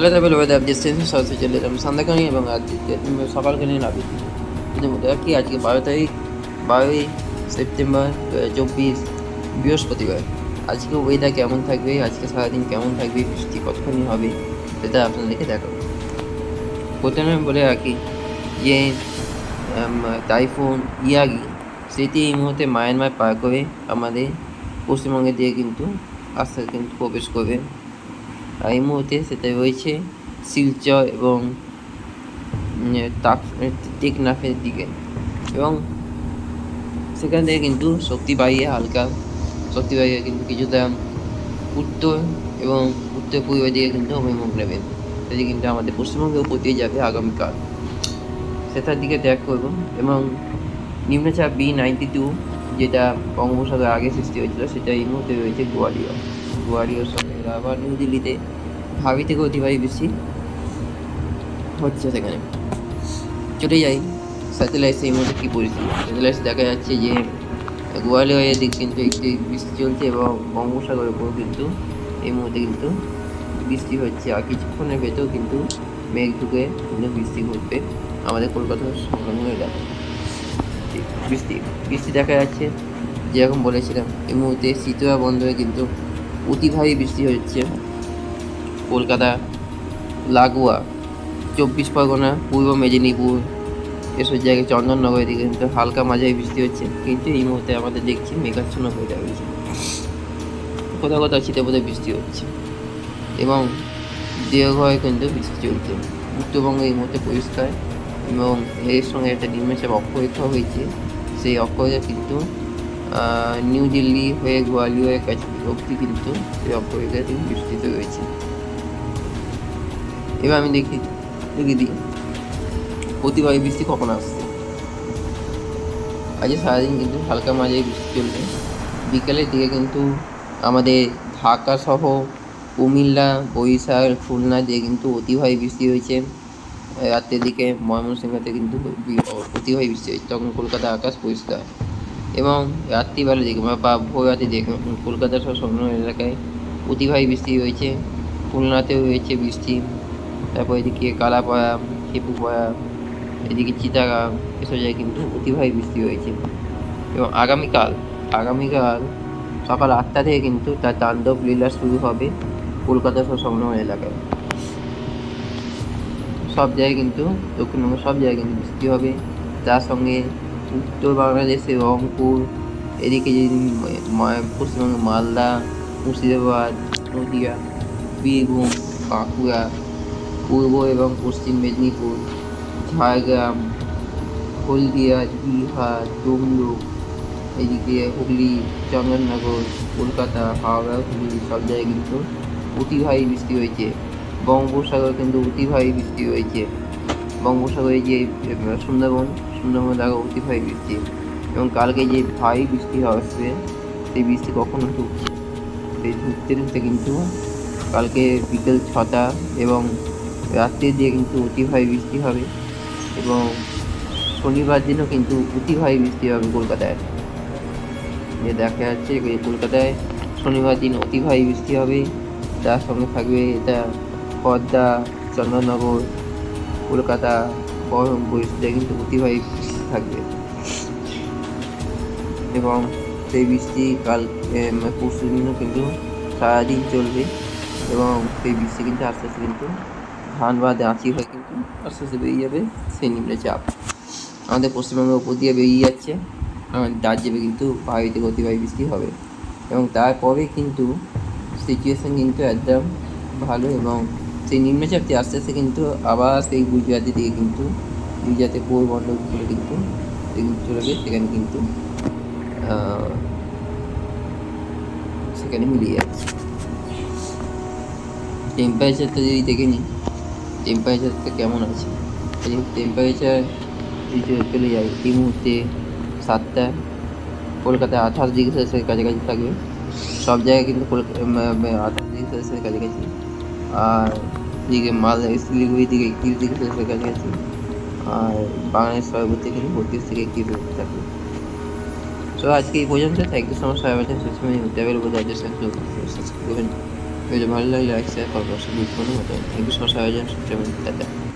Hello তারপরে weather distance সরাসরি চলে এলাম সন্ধ্যাকালীন এবং আজকে কিন্তু মধ্যে কি, আজকে বারো তারিখ, বারোই সেপ্টেম্বর দু হাজার চব্বিশ বৃহস্পতিবার। আজকে ওয়েদার কেমন থাকবে, আজকে সারাদিন কেমন থাকবে, বৃষ্টি কতখানি হবে, সেটা আপনাদেরকে দেখাবো। প্রথমে বলে রাখি যে টাইফোন, ইয়াগি, সেটি এই মুহূর্তে মায়ানমার পার করে আমাদের পশ্চিমবঙ্গে দিয়ে কিন্তু আস্তে কিন্তু প্রবেশ করবে। এই মুহূর্তে সেটা রয়েছে শিলচর এবং টেকনাফের দিকে। এবং সেখান থেকে কিন্তু শক্তি হালকা শক্তি কিন্তু কিছুটা উত্তর এবং উত্তর পূর্বের দিকে কিন্তু অভিমুখ নেবে। সেটি কিন্তু আমাদের পশ্চিমবঙ্গের উপর দিয়ে যাবে আগামীকাল। সেটার দিকে ত্যাগ করব। এবং নিম্নচাপ বি নাইনটি টু যেটা বঙ্গোপসাগর আগে সৃষ্টি হয়েছিল, সেটা এই মুহূর্তে রয়েছে গোয়ালিয়র। গোয়ালিয়র সঙ্গে আবার নিউ দিল্লিতে ভাবি থেকে অতিবাহী বেশি হচ্ছে সেখানে। চলে যাই। স্যাটেলাইটস এই মুহূর্তে কী পরিস্থিতি? স্যাটেলাইটস দেখা যাচ্ছে যে গোয়ালিয়রের দিক কিন্তু একটি বৃষ্টি চলছে এবং বঙ্গোপসাগরের উপর কিন্তু এই মুহূর্তে কিন্তু বৃষ্টি হচ্ছে। আর কিছুক্ষণের ভেতর কিন্তু মেঘ ঢুকে কিন্তু বৃষ্টি ঘটবে আমাদের কলকাতার সংলগ্ন এলাকায়। ঠিক, বৃষ্টি বৃষ্টি দেখা যাচ্ছে। যেরকম বলেছিলাম এই মুহূর্তে শীতলা বন্দরে কিন্তু অতি ভারী বৃষ্টি হচ্ছে। কলকাতা, লাগোয়া, চব্বিশ পরগনা, পূর্ব মেদিনীপুর, এসব জায়গায় চন্দননগরের দিকে কিন্তু হালকা মাঝারি বৃষ্টি হচ্ছে। কিন্তু এই মুহূর্তে আমাদের দেখছি মেঘাচ্ছন্ন হয়ে যাচ্ছে কোথাও কোথাও শীতে বোধহয় বৃষ্টি হচ্ছে এবং দেহঘরে কিন্তু বৃষ্টি চলছে। উত্তরবঙ্গ এই মুহূর্তে পরিষ্কার এবং এর সঙ্গে একটা নিম্নচাপ অক্ষরেখা হয়েছে। সেই অক্ষরেখা কিন্তু নিউ দিল্লি হয়ে গোয়ালিয়রের কাছে অবধি কিন্তু অক্ষরেখা কিন্তু বিস্তৃত রয়েছে এবার আমি দেখি দেখি দিই। এই বৃষ্টি কখন আসছে? আজ সারাদিন কিন্তু হালকা মাঝারি বৃষ্টি চলবে বিকালের দিকে কিন্তু আমাদের ঢাকা সহ কুমিল্লা, বরিশাল, খুলনা দিয়ে কিন্তু অতিভারী বৃষ্টি হয়েছে। রাত্রের দিকে ময়মনসিংহতে কিন্তু বি- অতিভারী বৃষ্টি হয়েছে। তখন কলকাতা আকাশ পরিষ্কার। এবং রাত্রিবেলা দিকে বা- বা ভোর রাতে দিকে কলকাতা সহ সংলগ্ন এলাকায় অতিভারী বৃষ্টি হয়েছে, খুলনাতেও হয়েছে বৃষ্টি, তারপর এদিকে কালাপাড়া, খেপুপাড়া, এদিকে চিতাগাং এসব জায়গায় কিন্তু অতিভারী বৃষ্টি হয়েছে। এবং আগামীকাল আগামীকাল সকাল আটটা থেকে কিন্তু তার তাণ্ডব লীলা শুরু হবে কলকাতা সহ সংলগ্ন এলাকায়। সব জায়গায় কিন্তু দক্ষিণবঙ্গ সব জায়গায় কিন্তু বৃষ্টি হবে। তার সঙ্গে উত্তর বাংলাদেশে রংপুর, এদিকে ম- পশ্চিমবঙ্গে মালদা, মুর্শিদাবাদ, নদিয়া, বীরভূম, বাঁকুড়া, পূর্ব এবং পশ্চিম মেদিনীপুর, ঝাড়গ্রাম, হলদিয়া দীঘা তমলুক, এদিকে হুগলি, চন্দননগর, কলকাতা, হাওড়া, হুগলি, সব জায়গায় কিন্তু অতি ভারী বৃষ্টি হয়েছে। বঙ্গোপসাগর কিন্তু অতি ভারী বৃষ্টি হয়েছে। বঙ্গোপসাগরে যে সুন্দরবন সুন্দরবন দেখো অতি ভারী বৃষ্টি। এবং কালকে যে ভারী বৃষ্টি আসবে সেই বৃষ্টি কখনো ঢুকছে সেই ঢুকতে ঢুকতে কিন্তু কালকে বিকেল ছটা এবং রাত্রির দিয়ে কিন্তু অতি ভারী বৃষ্টি হবে এবং শনিবার দিনও কিন্তু অতি ভারী বৃষ্টি হবে কলকাতায়। যে দেখা যাচ্ছে যে কলকাতায় শনিবার দিন অতি ভারী বৃষ্টি হবে, তার সঙ্গে থাকবে এটা পদ্মা চন্দননগর কলকাতা সেটা কিন্তু অতি ভারী বৃষ্টি থাকবে। এবং সেই বৃষ্টি কাল এম, পরশু দিনও কিন্তু সারাদিন চলবে এবং সেই বৃষ্টি কিন্তু আস্তে আস্তে কিন্তু ধান বা দাঁচি হয়ে কিন্তু আস্তে আস্তে বেরিয়ে যাবে সেই নিম্নচাপ আমাদের পশ্চিমবঙ্গের উপর দিয়ে বেরিয়ে যাচ্ছে। রাজ্যে কিন্তু ভারী থেকে অতি ভারী বৃষ্টি হবে। এবং তারপরে কিন্তু সিচুয়েশান কিন্তু একদম ভালো এবং সেই নিম্নচাপটি আস্তে আস্তে কিন্তু আবার সেই গুজরাটের দিকে কিন্তু গুজরাটের পোরবন্দর উপরে কিন্তু চলে সেখানে কিন্তু সেখানে মিলিয়ে যাচ্ছে। টেম্পারেচারটা যদি দেখে নিই টেম্পারেচারটা কেমন আছে? টেম্পারেচার যদি চলে যায়, এই মুহূর্তে সাতটা কলকাতায় আঠাশ ডিগ্রি সেলসিয়াসের কাছাকাছি থাকবে সব জায়গায় কিন্তু কলকাতা আঠাশ ডিগ্রি সেলসিয়াসের কাছাকাছি। আর এদিকে মালদা শিলিগুড়ির দিকে একত্রিশ ডিগ্রি সেলসিয়াসের কাছাকাছি আর বাংলাদেশ সর্বত্র এখানে বত্রিশ থেকে একত্রিশ থাকে। তো আজকে এই পর্যন্ত থ্যাংক ইউ সো মাচ সবাই আছেন সুস্থ হতে উপর যাদের সাথে ভিডিও ভালো লাগলে লাইক শেয়ার করব গুরুত্বপূর্ণ হতে সো মাচ সবাই জানেন